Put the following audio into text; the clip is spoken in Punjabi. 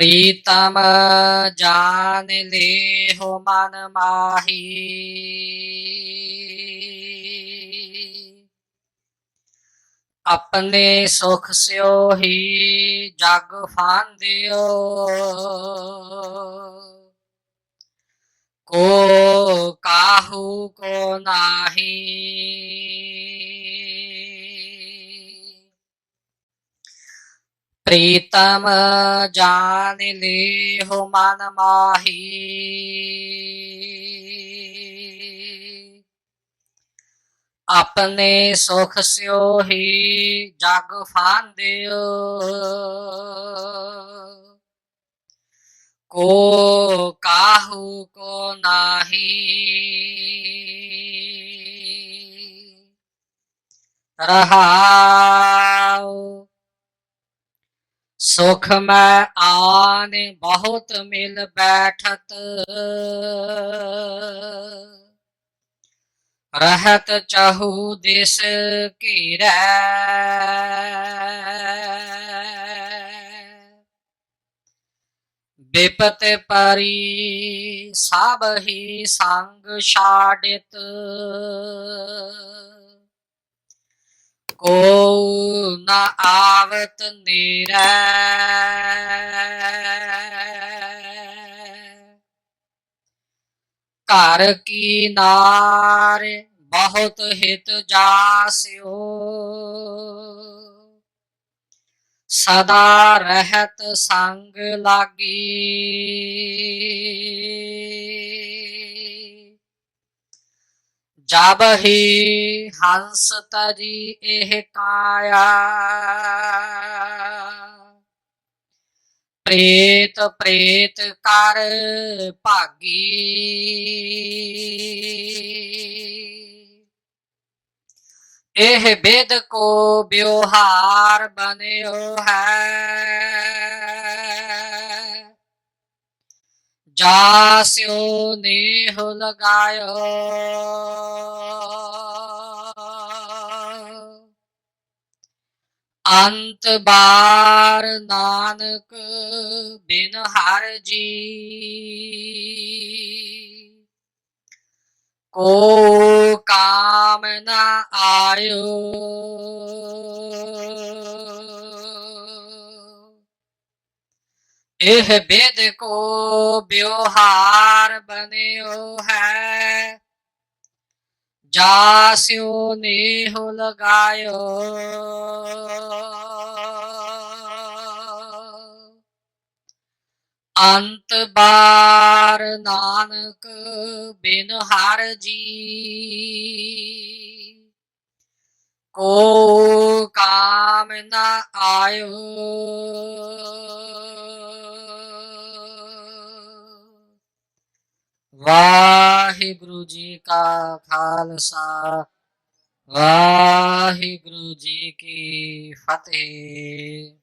ਪ੍ਰੀਤਮ ਜਾਨ ਲੇਹੁ ਮਨ ਮਾਹੀ। ਆਪਣੇ ਸੁਖ ਸਿਓ ਹੀ ਜਗ ਫਾਂਦਿਓ। ਕੋ ਕਾਹੂ ਕੋ ਨਾਹੀ। ਪ੍ਰੀਤਮ ਜਾਨ ਲੇਹੁ ਮਨ ਮਾਹੀ। ਆਪਣੇ ਸੁਖ ਸਿਓ ਹੀ ਜਗ ਫਾਂਦਿਓ। ਕੋ ਕਾਹੂ ਕੋ ਨਾਹੀ। ਰਹਾਉ ਸੁਖ ਮੈਂ ਆਨ ਬਹੁਤ ਮਿਲ ਬੈਠਤ। ਰਹਤ ਚਾਹੂ ਦਿਸ ਘੇਰੈ। ਬਿਪਤ ਪਰੀ ਸਭ ਹੀ ਸੰਗ ਛਾੜਿਤ ਕੋ ਨਾ ਆਵਤ ਨੀਰੈ। ਘਰ ਕੀ ਨਾਰ ਬਹੁਤ ਹਿਤ ਜਾਸਿਓ। ਸਦਾ ਰਹਿਤ ਸੰਗ ਲਾਗੀ। ਜਬ ਹੀ ਹੰਸ ਤਰੀ ਇਹ ਕਾਇਆ। ਪ੍ਰੇਤ ਪ੍ਰੇਤ ਕਰ ਭਾਗੀ। ਇਹ ਬਿਦ ਕੋ ਵਿਵਹਾਰ ਬਨਿਓ ਹੈ। ਜਾਸਿਓ ਨੇਹ ਲਗਾਇਓ। ਅੰਤ ਬਾਰ ਨਾਨਕ ਬਿਨ ਹਰ ਜੀ। ਕੋ ਕਾਮ ਨ ਆਇਓ ਇਹ ਬੇਦ ਕੋ ਵਿਵਹਾਰ ਬਨਿਓ ਹੈ। ਜਾਸਿਓ ਨੇਹ ਲਗਾਇਓ। ਅੰਤ ਬਾਰ ਨਾਨਕ ਬਿਨ ਹਰ ਜੀ। ਕੋ ਕਾਮ ਨ ਆਇਓ। ਵਾਹਿਗੁਰੂ ਜੀ ਕਾ ਖਾਲਸਾ, ਵਾਹਿਗੁਰੂ ਜੀ ਕੀ ਫਤਿਹ।